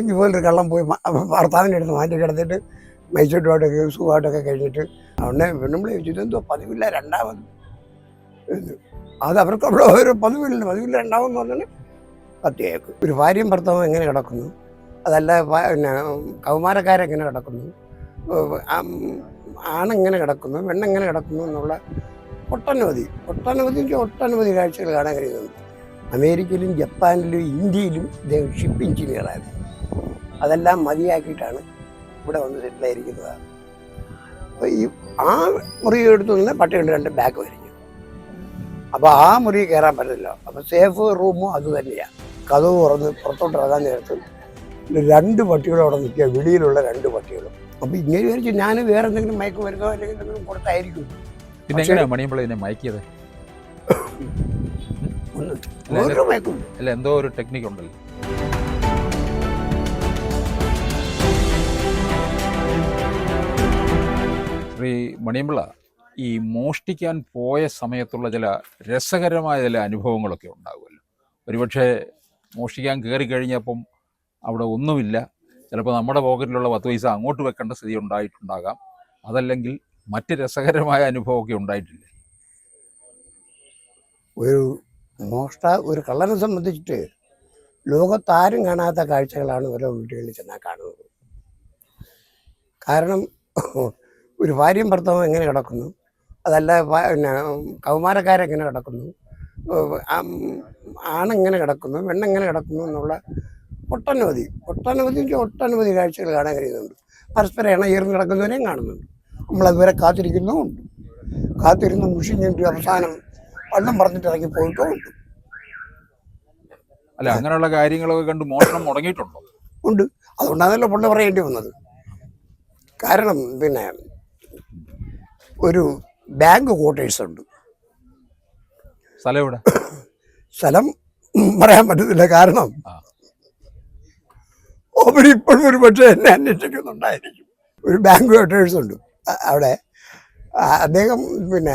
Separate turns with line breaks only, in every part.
ഇതുപോലൊരു കള്ളം പോയി ഭർത്താവിന്റെ അടുത്ത് മാറ്റി കിടത്തിട്ട് മൈസൂട്ടുമായിട്ടൊക്കെ സുഖമായിട്ടൊക്കെ കഴിഞ്ഞിട്ട് അവിടെ പെണ്ണുമ്പിളെ ചോദിച്ചു എന്തോ പതിവില്ല രണ്ടാമത്. അത് അവർക്ക് അവിടെ ഒരു പതിവില്ല പതിവില്ല രണ്ടാമെന്ന് പറഞ്ഞാൽ കത്തിയേക്കും. ഒരു ഭാര്യയും ഭർത്താവും എങ്ങനെ കിടക്കുന്നു? അതല്ല പിന്നെ കൗമാരക്കാരെങ്ങനെ കിടക്കുന്നു? ആണെങ്ങനെ കിടക്കുന്നു? പെണ്ണെങ്ങനെ കിടക്കുന്നു എന്നുള്ള ഒട്ടനവധി ഒട്ടനവധി ഒട്ടനവധി കാഴ്ചകൾ കാണാൻ കഴിയുന്നുണ്ട്. അമേരിക്കയിലും ജപ്പാനിലും ഇന്ത്യയിലും ഇദ്ദേഹം ഷിപ്പ് എഞ്ചിനീയറായിരുന്നു അതെല്ലാം മതിയാക്കിയിട്ടാണ് ഇവിടെ വന്ന് സെറ്റിലായിരിക്കുന്നത് അപ്പോൾ ഈ ആ മുറി എടുത്തു നിന്ന് പട്ടിയുണ്ട് രണ്ട് ബാഗ് വരിഞ്ഞു അപ്പോൾ ആ മുറി കയറാൻ പറ്റില്ല അപ്പോൾ സേഫ് റൂമും അത് തന്നെയാണ് കഥവ് തുറന്ന് പുറത്തോട്ട് ഇറങ്ങാൻ നേരത്ത് രണ്ട് പട്ടികളും അവിടെ നിൽക്കുക. വെളിയിലുള്ള രണ്ട് പട്ടികളും. അപ്പോൾ ഇങ്ങനെ വിചാരിച്ചു ഞാൻ വേറെ എന്തെങ്കിലും മയക്ക് വരുന്നോ അല്ലെങ്കിൽ എന്തെങ്കിലും കൊടുത്തായിരിക്കും.
പിന്നെ
എങ്ങനെയാണ്
എങ്ങനെയാ മണിയമ്പിള്ള ഇതിനെ മയക്കിയത്
ഒന്നും ഒരു മയക്കും
അല്ല എന്തോ ഒരു ടെക്നിക്ക് ഉണ്ടല്ലോ. ശ്രീ മണിയമ്പിള്ള ഈ മോഷ്ടിക്കാൻ പോയ സമയത്തുള്ള ചില രസകരമായ ചില അനുഭവങ്ങളൊക്കെ ഉണ്ടാകുമല്ലോ. ഒരുപക്ഷെ മോഷ്ടിക്കാൻ കയറി കഴിഞ്ഞപ്പം അവിടെ ഒന്നുമില്ല. ചിലപ്പോൾ നമ്മുടെ പോക്കറ്റിലുള്ള പത്ത് പൈസ അങ്ങോട്ട് വെക്കേണ്ട സ്ഥിതി ഉണ്ടായിട്ടുണ്ടാകാം. അതല്ലെങ്കിൽ മറ്റ് രസകരമായ അനുഭവമൊക്കെ ഉണ്ടായിട്ടില്ലേ?
ഒരു മോഷ്ട ഒരു കള്ളനെ സംബന്ധിച്ചിട്ട് ലോകത്താരും കാണാത്ത കാഴ്ചകളാണ് ഓരോ വീടുകളിൽ ചെന്നാൽ കാണുന്നത്. കാരണം ഒരു ഭാര്യയും ഭർത്താവും എങ്ങനെ കിടക്കുന്നു? അതല്ല പിന്നെ കൗമാരക്കാരെങ്ങനെ കിടക്കുന്നു? ആണെങ്ങനെ കിടക്കുന്നു? പെണ്ണെങ്ങനെ കിടക്കുന്നു എന്നുള്ള ഒട്ടനവധി ഒട്ടനവധി ഒട്ടനവധി കാഴ്ചകൾ കാണാൻ കഴിയുന്നുണ്ട്. പരസ്പരം ഇണയേർന്ന് കിടക്കുന്നവരെയും കാണുന്നുണ്ട്. നമ്മളതുവരെ കാത്തിരിക്കുന്നുമുണ്ട്. കാത്തിരുന്ന് മുഷിഞ്ഞിട്ട് അവസാനം വണ്ണം പറഞ്ഞിട്ട് ഇറങ്ങി പോയിട്ടോ ഉണ്ട്.
അല്ല അങ്ങനെയുള്ള കാര്യങ്ങളൊക്കെ കണ്ട് മോഷണം മുടങ്ങിയിട്ടുണ്ടോ?
ഉണ്ട്. അതുകൊണ്ടാണല്ലോ പൊണ്ണ പറയേണ്ടി വന്നത്. കാരണം പിന്നെ ഒരു ബാങ്ക് ക്വാർട്ടേഴ്സ് ഉണ്ട്.
സ്ഥലം എവിടെ?
സ്ഥലം പറയാൻ പറ്റത്തില്ല. കാരണം. അവരിപ്പോഴും ഒരു പക്ഷേ എന്നെ അന്വേഷിക്കുന്നുണ്ടായിരിക്കും. ഒരു ബാങ്ക് ക്വാർട്ടേഴ്സ് ഉണ്ട്. അവിടെ അദ്ദേഹം പിന്നെ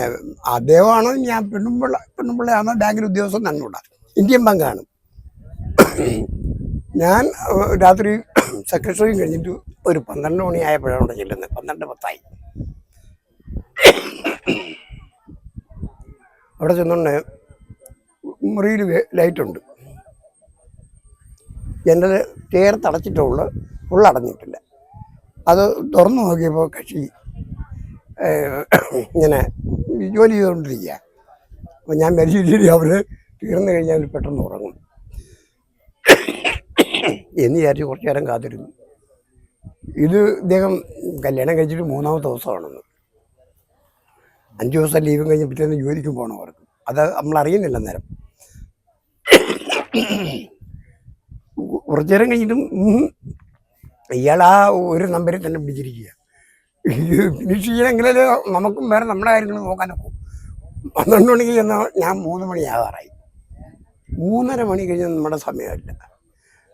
അദ്ദേഹമാണ് ഞാൻ പെണ്ണുമ്പിള്ള പെണ്ണുമ്പിള്ളയാണ് ബാങ്കിൽ ഉദ്യോഗസ്ഥൻ നന്നൂടാ ഇന്ത്യൻ ബാങ്കാണ്. ഞാൻ രാത്രി സെക്രട്ടറിയും കഴിഞ്ഞിട്ട് ഒരു പന്ത്രണ്ട് മണിയായപ്പോഴാണ് അവിടെ ചെല്ലുന്നത്. പന്ത്രണ്ട് പത്തായി. അവിടെ ചെന്നുകൊണ്ട് മുറിയിൽ ലൈറ്റുണ്ട്. എന്റെ ചേർത്തടച്ചിട്ടുള്ള ഫുള്ളടഞ്ഞിട്ടില്ല അത് തുറന്നു നോക്കിയപ്പോൾ കക്ഷി ഇങ്ങനെ ജോലി ചെയ്തുകൊണ്ടിരിക്കുക. അപ്പോൾ ഞാൻ മരിച്ചിട്ട് അവർ തീർന്നു കഴിഞ്ഞാൽ അവർ പെട്ടെന്ന് ഉറങ്ങും. എന്ന് വിചാരിച്ച് കുറച്ചു നേരം കാത്തിരുന്നു. ഇത് ഇദ്ദേഹം കല്യാണം കഴിച്ചിട്ട് മൂന്നാമത്തെ ദിവസമാണെന്ന്. അഞ്ച് ദിവസം ലീവും കഴിഞ്ഞ് പിറ്റേന്ന് ജോലിക്കും പോകണം അവർക്ക്. അത് നമ്മൾ അറിയുന്നില്ല അന്നേരം. കുറച്ചു നേരം കഴിഞ്ഞിട്ടും ഇയാൾ ആ ഒരു നമ്പറിൽ തന്നെ പിടിച്ചിരിക്കുക. ഫിനിഷ് ചെയ്യണമെങ്കിലേ നമുക്കും വേറെ നമ്മുടെ കാര്യങ്ങൾ നോക്കാൻ ഒക്കെ പന്ത്രണ്ട് മണിക്ക് ചെന്നാൽ ഞാൻ മൂന്ന് മണിയാകാറായി മൂന്നര മണി കഴിഞ്ഞാൽ നമ്മുടെ സമയമില്ല.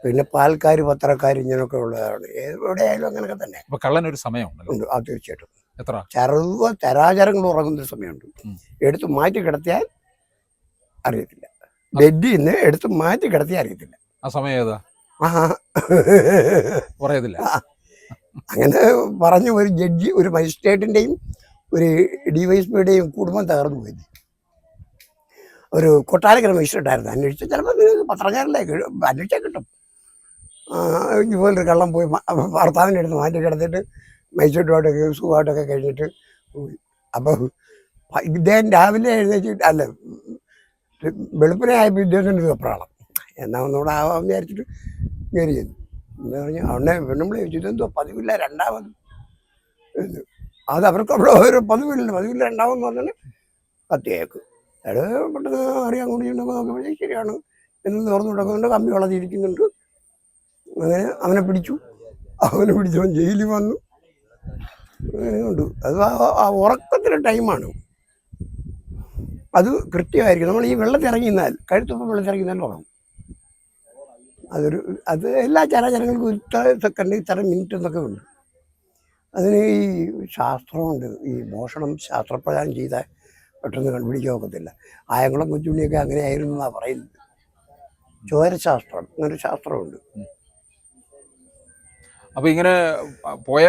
പിന്നെ പാൽക്കാർ പത്രക്കാർ ഇങ്ങനെയൊക്കെ ഉള്ളതാണ്. എവിടെയായാലും അങ്ങനെയൊക്കെ തന്നെ.
അപ്പൊ കള്ളൻ ഒരു സമയമുണ്ടല്ലോ.
ഉണ്ട്. ആ തീർച്ചയായിട്ടും.
എത്ര?
ചെറുവ ചരാചരങ്ങൾ ഉറങ്ങുന്ന സമയമുണ്ട്. എടുത്ത് മാറ്റി കിടത്തിയാൽ അറിയത്തില്ല. ബെഡിൽ നിന്ന് എടുത്ത് മാറ്റി കിടത്തിയാൽ അറിയത്തില്ല.
ആ സമയം ഏതാ?
ആ.
പറയത്തില്ല
അങ്ങനെ പറഞ്ഞ ഒരു ജഡ്ജി ഒരു മജിസ്ട്രേറ്റിന്റെയും ഒരു ഡിവൈഎസ്പിയുടെയും കുടുംബം തകർന്നു പോയി. ഒരു കൊട്ടാരക്കര മജിസ്ട്രേറ്റായിരുന്നു. അന്വേഷിച്ച ചിലപ്പോൾ പത്രക്കാരല്ലേ അന്വേഷിച്ചാൽ കിട്ടും. ഇതുപോലൊരു കള്ളം പോയി ഭർത്താവിന്റെ അടുത്ത് മാറ്റി കിടത്തിട്ട് മജിസ്ട്രേറ്റുമായിട്ടൊക്കെ സുഖമായിട്ടൊക്കെ കഴിഞ്ഞിട്ട് പോയി. അപ്പോൾ ഇദ്ദേഹം രാവിലെ എഴുന്നേറ്റ് അല്ല വെളുപ്പിനെ ആയപ്പോൾ ഇദ്ദേഹത്തിന്റെ ഒരു അപ്രാളം എന്നാ ഒന്നുകൂടെ ആവാമെന്ന് വിചാരിച്ചിട്ട് കയറി ചെന്നു. എന്ന് പറഞ്ഞു അവിടെ പെണ്ണുമ്പിളെ ഇതെന്തോ പതിവില്ല രണ്ടാമത്. അത് അവർക്ക് അവിടെ ഒരു പതിവില്ല പതിവില്ല രണ്ടാമെന്ന് പറഞ്ഞാൽ കത്തിയേക്ക്. അയാൾ പെട്ടെന്ന് അറിയാൻ കൂടി നോക്കുമ്പോഴേ ശരിയാണ് എന്ന് തുറന്നു കിടക്കുന്നുണ്ട്. കമ്പി വളർത്തിയിരിക്കുന്നുണ്ട്. അങ്ങനെ അവനെ പിടിച്ചു. അവനെ പിടിച്ചവൻ ജയിലിൽ വന്നു. അങ്ങനെ ഉണ്ട്. അത് ആ- ഉറക്കത്തിന്റെ ടൈമാണ്. അത് കൃത്യമായിരിക്കും. നമ്മൾ ഈ വെള്ളത്തിറങ്ങിയിരുന്നാൽ കഴുത്തുപ്പം വെള്ളത്തിറങ്ങിയിരുന്നാൽ ഉറങ്ങും. അതൊരു അത് എല്ലാ ചരാചരങ്ങൾക്കും ഇത്ര സെക്കൻഡ് ഇത്ര മിനിറ്റ് എന്നൊക്കെ ഉണ്ട്. അതിന് ഈ ശാസ്ത്രമുണ്ട്. ഈ മോഷണം ശാസ്ത്രപ്രകാരം ചെയ്താൽ പെട്ടെന്ന് കണ്ടുപിടിക്കാൻ ഒക്കത്തില്ല. ആയങ്കുളം കൊച്ചുണ്ണിയൊക്കെ അങ്ങനെയായിരുന്നു എന്നാണ് പറയുന്നത്. ചോരശാസ്ത്രം അങ്ങനെ ശാസ്ത്രമുണ്ട്.
അപ്പോൾ ഇങ്ങനെ പോയ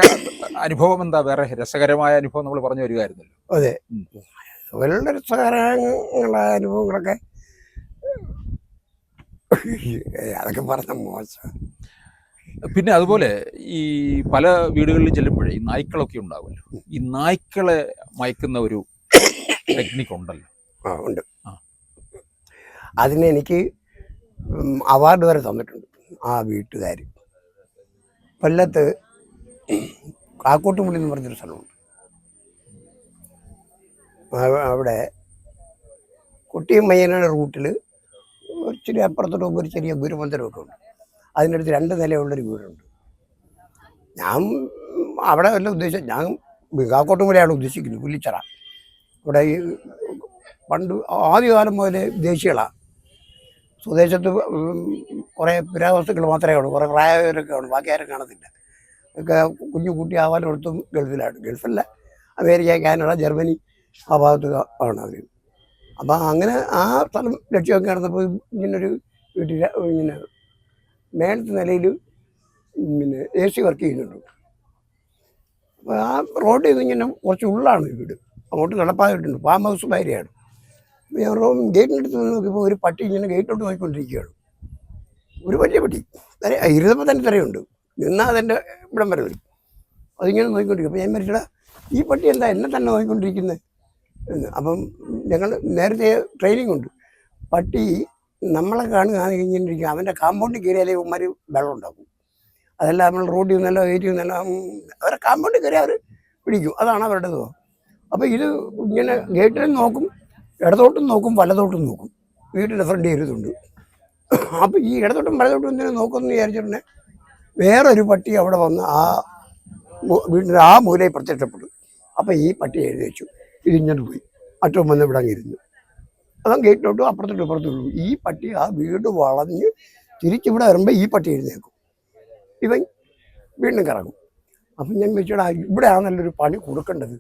അനുഭവം എന്താ? വേറെ രസകരമായ അനുഭവം നമ്മൾ പറഞ്ഞു വരികയായിരുന്നല്ലോ
അതെ. വളരെ രസകരങ്ങളായ അനുഭവങ്ങളൊക്കെ അതൊക്കെ പറഞ്ഞ മോശം.
പിന്നെ അതുപോലെ ഈ പല വീടുകളിൽ ചെല്ലുമ്പോഴേ ഈ നായ്ക്കളൊക്കെ ഉണ്ടാവുമല്ലോ. ഈ നായ്ക്കളെ മയക്കുന്ന ഒരു ടെക്നിക്ക് ഉണ്ടല്ലോ.
ആ ഉണ്ട്.
ആ.
അതിന് എനിക്ക് അവാർഡ് വരെ തന്നിട്ടുണ്ട് ആ വീട്ടുകാർ കൊല്ലത്ത് കാക്കോട്ടുമുള്ളി എന്ന് പറഞ്ഞൊരു സ്ഥലമുണ്ട്. അവിടെ കുട്ടിയും മയ്യനാട് റൂട്ടിൽ ഇച്ചിരി അപ്പുറത്തോട്ട് പോകുമ്പോൾ ഒരു ചെറിയ ഗുരുമന്ദിരമൊക്കെ ഉണ്ട്. അതിന്റെ അടുത്ത് രണ്ട് നിലയുള്ളൊരു വീടുണ്ട്. ഞാൻ അവിടെ വല്ല ഉദ്ദേശിച്ച ഞാൻ കാക്കോട്ടുമുലയാണ് ഉദ്ദേശിക്കുന്നത് പുല്ലിച്ചറ. ഇവിടെ ഈ പണ്ട് ആദ്യകാലം മുതൽ ദേശീയകളാണ് സ്വദേശത്ത് കുറേ പുരാവസ്തുക്കൾ മാത്രമേ ഉള്ളൂ കുറേ പ്രായവരൊക്കെ ഉണ്ട് ബാക്കി ആരും കാണത്തില്ല. ഒക്കെ കുഞ്ഞു കുട്ടി ആവാലും എടുത്തും ഗൾഫിലാണ്. ഗൾഫല്ല അമേരിക്ക കാനഡ ജർമ്മനി ആ ഭാഗത്ത് ആണ് അവർ അപ്പം അങ്ങനെ ആ സ്ഥലം ലക്ഷ്യമൊക്കെ നടന്നപ്പോൾ ഇങ്ങനൊരു വീട്ടിൽ ഇങ്ങനെ മേലത്തെ നിലയിൽ പിന്നെ എ സി വർക്ക് ചെയ്യുന്നുണ്ട്. അപ്പോൾ ആ റോഡിൽ നിന്ന് ഇങ്ങനെ കുറച്ച് ഉള്ളാണ് വീട്. അങ്ങോട്ട് നടപ്പായിട്ടുണ്ട് ഫാം ഹൗസ് ഭാര്യയാണ് ഞാൻ റോം ഗേറ്റിനടുത്ത് നിന്ന് നോക്കിയപ്പോൾ ഒരു പട്ടി ഇങ്ങനെ ഗേറ്റിലോട്ട് നോക്കിക്കൊണ്ടിരിക്കുകയാണ്. ഒരു വലിയ പട്ടി തര ഇരുന്നപ്പോൾ തന്നെ തരയുണ്ട്. നിന്നാൽ അതെന്റെ ഇവിടം വരെ വരും. അതിങ്ങനെ നോക്കിക്കൊണ്ടിരിക്കും. അപ്പോൾ ഞാൻ മരിച്ചടാ ഈ പട്ടി എന്താ എന്നെ തന്നെ നോക്കിക്കൊണ്ടിരിക്കുന്നത് അപ്പം ഞങ്ങൾ നേരത്തെ ട്രെയിനിങ് ഉണ്ട്. പട്ടി നമ്മളെ കാണുക കഴിഞ്ഞിരിക്കും. അവന്റെ കാമ്പൗണ്ടിൽ കയറിയാലേ ഉമ്മര് വെള്ളം ഉണ്ടാക്കും. അതെല്ലാം നമ്മൾ റോഡിൽ നിന്നല്ല ഏരിയ നിന്നല്ല അവരെ കാമ്പൗണ്ടിൽ കയറി അവർ പിടിക്കും. അതാണ് അവരുടെ സ്വഭാവം അപ്പോൾ ഇത് ഇങ്ങനെ ഗേറ്റിൽ നോക്കും ഇടത്തോട്ടും നോക്കും വലത്തോട്ടും നോക്കും. വീട്ടിന്റെ ഫ്രണ്ട് ചെയ്തിട്ടുണ്ട് അപ്പോൾ ഈ ഇടത്തോട്ടും വലത്തോട്ടും ഇങ്ങനെ നോക്കുമെന്ന് വിചാരിച്ചിട്ടുണ്ടെ വേറൊരു പട്ടി അവിടെ വന്ന് ആ വീടിന്റെ ആ മൂലയിൽ പ്രത്യക്ഷപ്പെട്ടു. അപ്പോൾ ഈ പട്ടി എഴുതി വെച്ചു ഇതിങ്ങനെ പോയി. മറ്റോ വന്ന് ഇവിടെ അങ്ങിരുന്നു. അതാ ഗേറ്റിലോട്ടും അപ്പുറത്തോട്ടും ഇപ്പുറത്തോട്ടും ഈ പട്ടി ആ വീട് വളഞ്ഞ് തിരിച്ചിവിടെ വരുമ്പോൾ ഈ പട്ടി എഴുന്നേക്കും ഇവൻ വീണ്ടും കറങ്ങും. അപ്പം ഞാൻ വെച്ചാൽ ഇവിടെ ആണല്ലോ ഒരു പണി കൊടുക്കേണ്ടത്.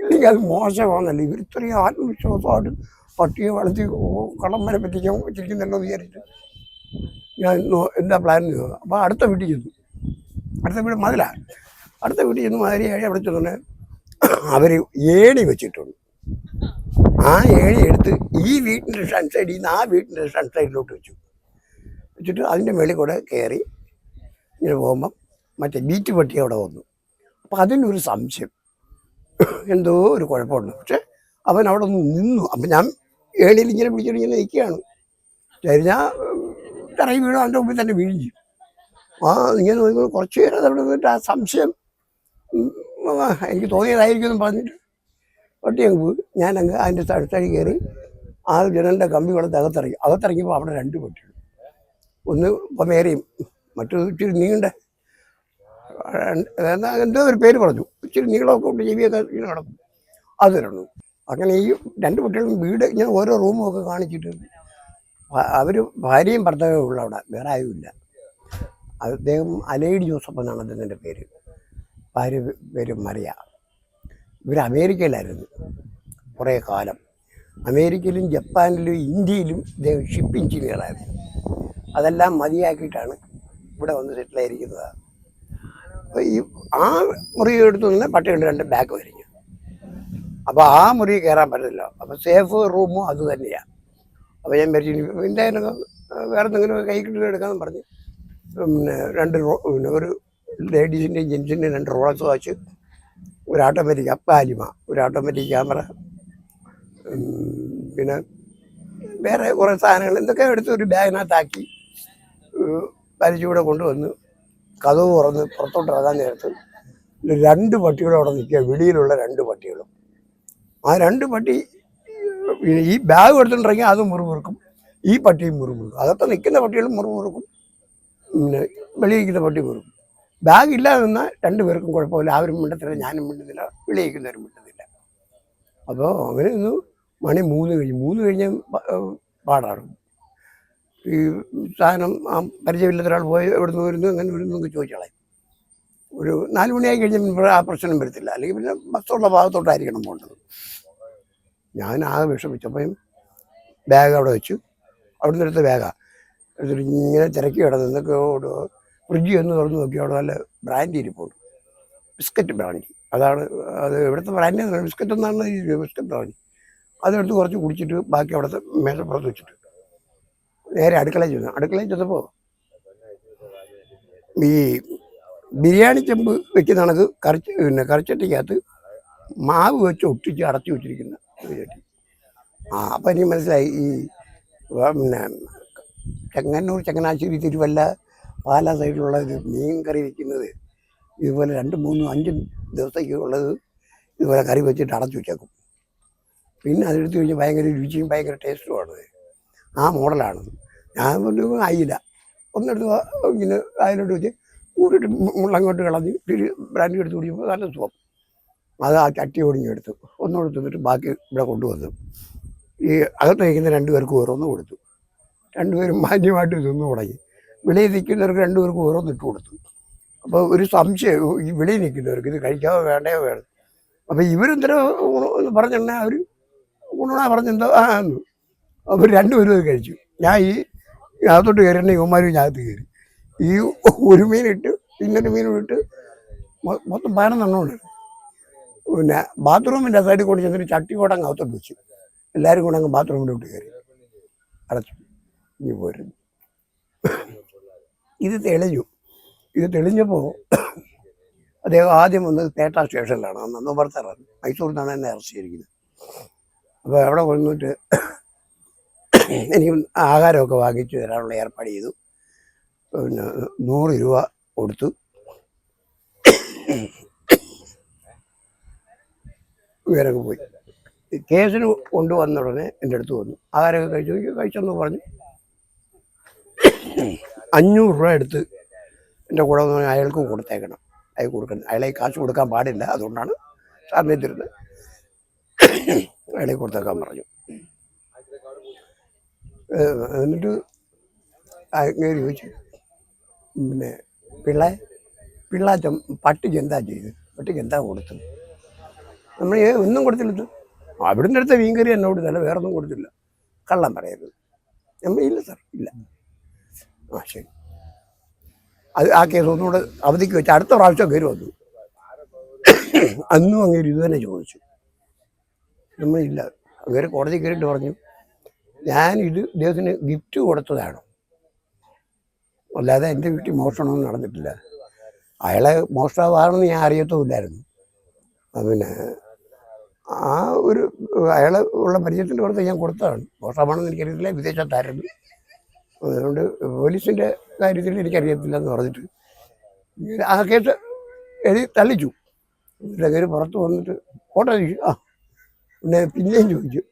ഇല്ലെങ്കിൽ അത് മോശമാണല്ലോ. ഇവർ ഇത്രയും ആത്മവിശ്വാസമായിട്ട് പട്ടിയെ വളർത്തി കളം വരെ പറ്റിക്കാൻ വെച്ചിരിക്കുന്നല്ലോ എന്ന് വിചാരിച്ചിട്ട് ഞാൻ എന്താ പ്ലാൻ ചെയ്തു. അപ്പോൾ അടുത്ത വീട്ടിൽ ചെന്നു. അടുത്ത വീട് മതിലാണ് അടുത്ത വീട്ടിൽ ചെന്ന് മാതിരി അവിടെ ചെന്നെ അവർ ഏണി വെച്ചിട്ടുണ്ട്. ആ ഏണി എടുത്ത് ഈ വീട്ടിന്റെ സൺസൈഡിൽ സൈഡിൽ നിന്ന് ആ വീട്ടിന്റെ സൺസൈഡിലോട്ട് സൈഡിലോട്ട് വെച്ചു. വെച്ചിട്ട് അതിന്റെ മേളിൽ കൂടെ കയറി ഇങ്ങനെ പോകുമ്പം മറ്റേ ബീറ്റ് പട്ടി അവിടെ വന്നു. അപ്പം അതിനൊരു സംശയം. എന്തോ ഒരു കുഴപ്പമുണ്ട്. പക്ഷെ അവൻ അവിടെ ഒന്ന് നിന്നു. അപ്പം ഞാൻ ഏണിയിൽ ഇങ്ങനെ പിടിച്ചിട്ട് ഇങ്ങനെ നിൽക്കുകയാണ്. കഴിഞ്ഞാൽ ഇറങ്ങി വീണു. അവന്റെ മുമ്പിൽ തന്നെ വീഴിഞ്ഞു ആ ഇങ്ങനെ കുറച്ച് നേരം അവിടെ നിന്നിട്ട് ആ സംശയം എനിക്ക് തോന്നിയതായിരിക്കും എന്ന് പറഞ്ഞിട്ട് അങ്ങ് പോയി ഞാനങ്ങ് അതിന്റെ തടുത്തടി കയറി ആ ജനലിന്റെ കമ്പി വെള്ളത്തെ അകത്തിറങ്ങി. അകത്തിറങ്ങിയപ്പോൾ അവിടെ രണ്ട് പെട്ടിയുണ്ട്. ഒന്ന് പൊമേരയും മറ്റൊരു ഇച്ചിരി നീണ്ട എന്താ ഒരു പേര് പറഞ്ഞു. ഇച്ചിരി നീളമൊക്കെ ഉണ്ട് ജീവിയൊക്കെ ഇങ്ങനെ കിടക്കും. അത് തരണം അങ്ങനെ ഈ രണ്ട് കുട്ടികളും വീട് ഇങ്ങനെ ഓരോ റൂമും ഒക്കെ കാണിച്ചിട്ട് അവർ ഭാര്യയും ഭർത്താവേ ഉള്ളു അവിടെ. വേറെ ആരുമില്ല അദ്ദേഹം അലൈഡ് ജോസഫ് എന്നാണ് അദ്ദേഹത്തിന്റെ പേര്. ഭാര്യ പേര് മറിയ. ഇവർ അമേരിക്കയിലായിരുന്നു കുറേ കാലം. അമേരിക്കയിലും ജപ്പാനിലും ഇന്ത്യയിലും ഇദ്ദേഹം ഷിപ്പ് എഞ്ചിനീയറായിരുന്നു അതെല്ലാം മതിയാക്കിയിട്ടാണ് ഇവിടെ വന്ന് സെറ്റിലായിരിക്കുന്നത് അപ്പോൾ ഈ ആ മുറി എടുത്തു നിന്ന് പട്ടിയുണ്ട് രണ്ട് ബാഗ് വരിഞ്ഞു. അപ്പോൾ ആ മുറി കയറാൻ പറ്റില്ല അപ്പോൾ സേഫ് റൂമും അത് തന്നെയാണ് അപ്പോൾ ഞാൻ മരിച്ചു അതിനൊക്കെ വേറെ എന്തെങ്കിലും കൈ കിട്ടി എടുക്കാമെന്ന് പറഞ്ഞ്. പിന്നെ രണ്ട് പിന്നെ ഒരു ലേഡീസിന്റെയും ജെൻസിന്റെയും രണ്ട് റോളസ് വാച്ച് ഒരു ഓട്ടോമാറ്റിക് അപ്പാലിമ ഒരു ഓട്ടോമാറ്റിക് ക്യാമറ പിന്നെ വേറെ കുറേ സാധനങ്ങൾ എന്തൊക്കെ എടുത്ത് ഒരു ബാഗിനകത്താക്കി കൂടെ കൊണ്ടുവന്ന് കഥവ് തുറന്ന് പുറത്തോട്ട് ഇറങ്ങാൻ നേരത്ത് രണ്ട് പട്ടികളും അവിടെ നിൽക്കുക വെളിയിലുള്ള രണ്ട് പട്ടികളും. ആ രണ്ട് പട്ടി ഈ- ബാഗ് എടുത്തിട്ടുണ്ടെങ്കിൽ അത് മുറിമുറുക്കും ഈ പട്ടിയും മുറിമുറുക്കും. അകത്ത് നിൽക്കുന്ന പട്ടികളും മുറിമുറുക്കും പിന്നെ വെളിയിൽ നിൽക്കുന്ന പട്ടി മുറുക്കും. ബാഗ് ഇല്ലാതെ നിന്നാൽ രണ്ട് പേർക്കും കുഴപ്പമില്ല. അവരും മിണ്ടത്തില്ല ഞാനും മിണ്ടുന്നില്ല വിളിയിക്കുന്നവരും മിണ്ടുന്നില്ല. അപ്പോൾ അങ്ങനെ ഇന്ന് മണി മൂന്ന് കഴിഞ്ഞു മൂന്ന് കഴിഞ്ഞ് പാടാണ് ഈ സാധനം ആ പരിചയമില്ലാത്ത ഒരാൾ പോയി എവിടെ നിന്ന് വരുന്നു അങ്ങനെ വരുന്നു എന്നൊക്കെ ചോദിച്ചാളെ. ഒരു നാല് മണിയായി കഴിഞ്ഞാൽ ആ പ്രശ്നം വരത്തില്ല. അല്ലെങ്കിൽ പിന്നെ ബസ്സുള്ള ഭാഗത്തോട്ടായിരിക്കണം പോകേണ്ടത്. ഞാൻ ആകെ വിഷമിച്ചപ്പോഴും ബാഗ് അവിടെ വെച്ചു. അവിടെ നിന്ന് എടുത്ത ബാഗാണ് എടുത്തിട്ട് ഇങ്ങനെ തിരക്കി കിടന്നു എന്തൊക്കെയോ ഫ്രിഡ്ജ് എന്ന് തുറന്ന് നോക്കി അവിടെ നല്ല ബ്രാൻഡി ഇരിപ്പുണ്ട്. Biscuit brandy. അതാണ് അത് ഇവിടുത്തെ ബ്രാൻഡി ബിസ്ക്കറ്റ് എന്നാണ് ബിസ്ക്കറ്റ് ബ്രാൻഡി. അതെടുത്ത് കുറച്ച് കുടിച്ചിട്ട് ബാക്കി അവിടുത്തെ മേശപ്പുറത്ത് വെച്ചിട്ട്. നേരെ അടുക്കളയിൽ ചെന്നു. അടുക്കളയിൽ ചെന്നപ്പോൾ ഈ ബിരിയാണി ചെമ്പ് വെക്കുന്ന കണക്ക് കറിച്ച് പിന്നെ കറിച്ചട്ടിക്കകത്ത് മാവ് വെച്ച് ഒട്ടിച്ച് അടച്ചു വെച്ചിരിക്കുന്ന ചട്ടി. ആ അപ്പം എനിക്ക് മനസ്സിലായി. ഈ പിന്നെ ചെങ്ങന്നൂർ ചങ്ങനാശ്ശേരി തിരുവല്ല പാലാ സൈഡിലുള്ള ഇത് മീൻ കറി വെക്കുന്നത്. ഇതുപോലെ രണ്ട് മൂന്നും അഞ്ചും ദിവസത്തേക്ക് ഉള്ളത് ഇതുപോലെ കറി വെച്ചിട്ട് അടച്ചു വെച്ചേക്കും. പിന്നെ അതെടുത്ത് കഴിഞ്ഞാൽ ഭയങ്കര രുചിയും ഭയങ്കര ടേസ്റ്റുമാണ് ആ മോഡലാണ്. ഞാൻ പറഞ്ഞു ആയില്ല. ഒന്നെടുത്ത് ഇങ്ങനെ അതിലോട്ട് വെച്ച് കൂടിയിട്ട് മുള്ളങ്ങോട്ട് കളഞ്ഞ് ഇത്തിരി ബ്രാൻഡ് എടുത്ത് കുടിക്കുമ്പോൾ നല്ല സുഖം. അത് ആ ചട്ടി ഒടിഞ്ഞെടുത്തു ഒന്നുകൂടെ തിന്നിട്ട് ബാക്കി ഇവിടെ കൊണ്ടുവന്നു. ഈ അകത്ത് കഴിക്കുന്ന രണ്ടുപേർക്ക് ഓരോന്ന് കൊടുത്തു. രണ്ടുപേരും മാന്യമായിട്ട് തിന്നു തുടങ്ങി. വെളിയിൽ നിൽക്കുന്നവർക്ക് രണ്ടുപേർക്കും ഓരോന്ന് ഇട്ട് കൊടുത്തു. അപ്പോൾ ഒരു സംശയം ഈ വെളിയിൽ നിൽക്കുന്നവർക്ക് ഇത് കഴിക്കാതെ വേണ്ടയോ വേണം. അപ്പോൾ ഇവരെന്തോ എന്ന് പറഞ്ഞെണ്ണ അവർ ഗുണ പറഞ്ഞെന്തോ? ആ എന്ന് അവർ രണ്ടുപേരും അത് കഴിച്ചു. ഞാൻ ഈ അകത്തോട്ട് കയറിയ യുവമാരും ഞാകത്ത് കയറി. ഈ ഒരു മീനിട്ട് പിന്നൊരു മീനും ഇട്ട് മൊ- മൊത്തം പതിനൊന്നെണ്ണമുണ്ട് പിന്നെ ബാത്റൂമിന്റെ സൈഡിൽ കൊണ്ട് ചെന്നിട്ട് ചട്ടി കൂടെ അങ്ങ് അകത്തോട്ട് വെച്ചു. എല്ലാവരും കൂടെ അങ്ങ് ബാത്റൂമിലോട്ട് കയറി. അടച്ചു. ഇനി പോരുന്നു ഇത് തെളിഞ്ഞു. ഇത് തെളിഞ്ഞപ്പോൾ അദ്ദേഹം ആദ്യം വന്നത് പേട്ട സ്റ്റേഷനിലാണ്. അന്ന് ഭർത്താറാണ് മൈസൂരിൽ നിന്നാണ് എന്നെ അറസ്റ്റ് ചെയ്തിരിക്കുന്നത്. അപ്പോൾ അവിടെ കൊണ്ടുവന്നിട്ട് എനിക്ക് ആഹാരമൊക്കെ വാങ്ങിച്ചു തരാനുള്ള ഏർപ്പാട് ചെയ്തു. പിന്നെ നൂറ് രൂപ കൊടുത്തു. ഇവരൊക്കെ പോയി. കേസിന് കൊണ്ടുവന്ന ഉടനെ എന്റെ അടുത്ത് വന്നു. ആഹാരമൊക്കെ കഴിച്ചു. കഴിച്ചെന്ന് പറഞ്ഞു. അഞ്ഞൂറ് രൂപ എടുത്ത് എന്റെ കൂടെ വന്ന് അയാൾക്ക് കൊടുത്തേക്കണം. അയാൾ കൊടുക്കണം. അയാളെ കാശ് കൊടുക്കാൻ പാടില്ല. അതുകൊണ്ടാണ് സാറിനെ തരുന്നത്. അയാളെ കൊടുത്തേക്കാൻ പറഞ്ഞു. എന്നിട്ട് അങ്ങനെ ചോദിച്ചു. പിന്നെ പിള്ളേ പിള്ളാച്ച പട്ടിക്ക് എന്താ ചെയ്ത് പട്ടിക്ക് എന്താ കൊടുത്തത്? നമ്മൾ ഒന്നും കൊടുത്തില്ലത് അവിടുന്ന് എടുത്ത മീൻകറി എന്നോട് തന്നെ വേറെ ഒന്നും കൊടുത്തില്ല. കള്ളം പറയരുത്. നമ്മൾ ഇല്ല സാർ ഇല്ല. ആ ശരി. അത് ആ കേസ് ഒന്നുകൂടെ അവധിക്ക് വെച്ച് അടുത്ത പ്രാവശ്യം കയറി വന്നു. അന്നും അങ്ങനെ ഇത് തന്നെ ചോദിച്ചു. നമ്മളില്ല. അങ്ങനെ കോടതി കയറിയിട്ട് പറഞ്ഞു ഞാൻ ഇത് ഇദ്ദേഹത്തിന് ഗിഫ്റ്റ് കൊടുത്തതാണ്. അല്ലാതെ എന്റെ വീട്ടിൽ മോഷണമൊന്നും നടന്നിട്ടില്ല. അയാളെ മോഷ്ടാവാണെന്ന് ഞാൻ അറിയത്തുമില്ലായിരുന്നു. പിന്നെ ആ ഒരു അയാളെ ഉള്ള പരിചയത്തിന്റെ പുറത്ത് ഞാൻ കൊടുത്തതാണ്. മോഷണമാണെന്ന് എനിക്കറിയത്തില്ല വിദേശത്തായിരുന്നു. അതുകൊണ്ട് പോലീസിന്റെ കാര്യത്തിൽ എനിക്കറിയത്തില്ല എന്ന് പറഞ്ഞിട്ട് ആ കേട്ട് എഴുതി തള്ളിച്ചു. എന്റെ പുറത്ത് വന്നിട്ട് ഫോട്ടോ ചോദിച്ചു ആ പിന്നെ പിന്നെയും ചോദിച്ചു.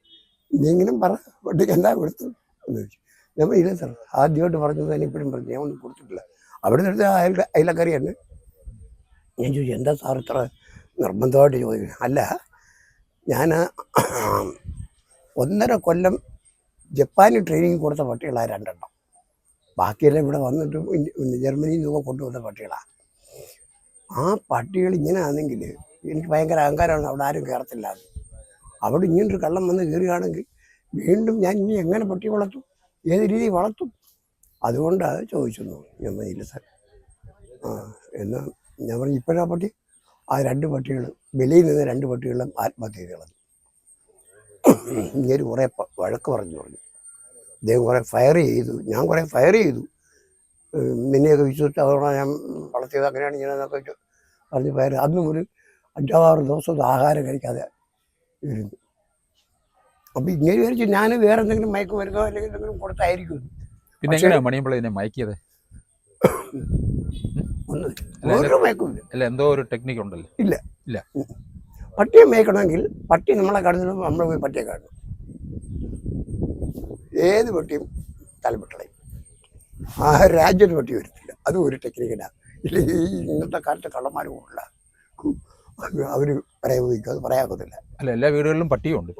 ഇനിയെങ്കിലും പറ വട്ടിക്ക് എന്താ കൊടുത്തു എന്ന് ചോദിച്ചു. ഞാൻ ഇല്ല സാർ ആദ്യമായിട്ട് പറഞ്ഞത് തന്നെ ഇപ്പോഴും പറഞ്ഞു. ഞാൻ ഒന്നും കൊടുത്തിട്ടില്ല. അവിടെ നിന്ന് അയൽ അയലക്കറിയാണ് ഞാൻ ചോദിച്ചു എന്താ സാർ ഇത്ര നിർബന്ധമായിട്ട് ചോദിക്കുന്നത്? അല്ല ഞാൻ ഒന്നര കൊല്ലം ജപ്പാനിൽ ട്രെയിനിങ് കൊടുത്ത പട്ടികളായ രണ്ടെണ്ണം. ബാക്കിയെല്ലാം ഇവിടെ വന്നിട്ട് ജർമ്മനിയിൽ നിന്നൊക്കെ കൊണ്ടുവന്ന പട്ടികളാണ് ആ പട്ടികൾ ഇങ്ങനെ ആണെങ്കിൽ എനിക്ക് ഭയങ്കര അഹങ്കാരമാണ് അവിടെ ആരും കയറത്തില്ല. അവിടെ ഇങ്ങനൊരു കള്ളം വന്ന് കയറുകയാണെങ്കിൽ വീണ്ടും ഞാൻ ഇനി എങ്ങനെ പട്ടി വളർത്തും? ഏത് രീതിയിൽ വളർത്തും? അതുകൊണ്ടാണ് ചോദിച്ചു ഇല്ല സാർ. ആ എന്നാൽ ഞാൻ പറഞ്ഞു ഇപ്പോഴാ പട്ടി? ആ രണ്ട് പട്ടികൾ വെളിയിൽ നിന്ന് രണ്ട് പട്ടികളും ആത്മഹത്യ ചെയ്ത് കളഞ്ഞു. ഇങ്ങനെ കുറേ വഴക്ക് പറഞ്ഞു പറഞ്ഞു. അദ്ദേഹം കുറേ ഫയർ ചെയ്തു. ഞാൻ കുറേ ഫയർ ചെയ്തു. മിന്നെയൊക്കെ നിന്നെയൊക്കെ വിശ്വസിച്ച് അതുകൊണ്ടാണ് ഞാൻ വളർത്തിയത് അങ്ങനെയാണ് ഇങ്ങനെയെന്നൊക്കെ പറഞ്ഞ് ഫയർ അന്നും ഒരു അഞ്ചാറ് ദിവസം ആഹാരം കഴിക്കാതെ ഇരുന്നു. അപ്പം ഇങ്ങനെ വിചാരിച്ചു ഞാൻ വേറെ എന്തെങ്കിലും മയക്ക് വരുന്നോ അല്ലെങ്കിൽ എന്തെങ്കിലും കൊടുത്തായിരിക്കും
പിന്നെ
എങ്ങനെയാണ്
എങ്ങനെയാ മണിയമ്പിള്ള ഇതിനെ മയക്കിയത്
ഒരു മയക്കുമില്ല
അല്ല എന്തോ ഒരു ടെക്നിക്ക് ഉണ്ടല്ലോ.
പട്ടിയെ മേയ്ക്കണമെങ്കിൽ പട്ടി നമ്മളെ കാണുന്നതിന് നമ്മൾ പോയി പട്ടിയെ കാണണം. ഏത് വെട്ടിയും തലമുട്ടളയും ആ രാജ്യത്ത് വെട്ടി വരത്തില്ല. അതും ഒരു ടെക്നിക്കിനാണ് ഇല്ല ഈ ഇന്നത്തെ കാലത്തെ കള്ളന്മാരും ഉള്ള. അവർ പ്രയോഗിക്കും അത് പറയാക്കത്തില്ല.
അല്ല എല്ലാ വീടുകളിലും പട്ടിയും
ഉണ്ട്.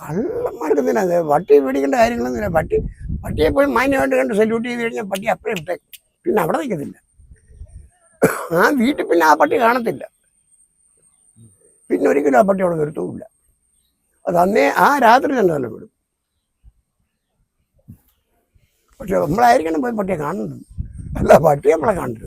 കള്ളന്മാർക്ക് എന്തിനാ? അത് പട്ടി പിടിക്കേണ്ട കാര്യങ്ങളൊന്നുമില്ല പട്ടി പട്ടിയെ പോയി മാന്യമായിട്ട് കണ്ട് സല്യൂട്ട് ചെയ്ത് കഴിഞ്ഞാൽ പട്ടി അപ്പഴേ ഇട്ടേക്കും പിന്നെ അവിടെ നിൽക്കത്തില്ല ആ വീട്ടിൽ പിന്നെ ആ പട്ടി കാണത്തില്ല. പിന്നെ ഒരിക്കലും ആ പട്ടി അവിടെ നിർത്തുമില്ല അത് അന്നേ ആ രാത്രി തന്നെ തന്നെ വിടും പക്ഷെ നമ്മളായിരിക്കണം പോയി പട്ടിയെ കാണുന്നത്. അല്ല പട്ടി നമ്മളെ കണ്ടു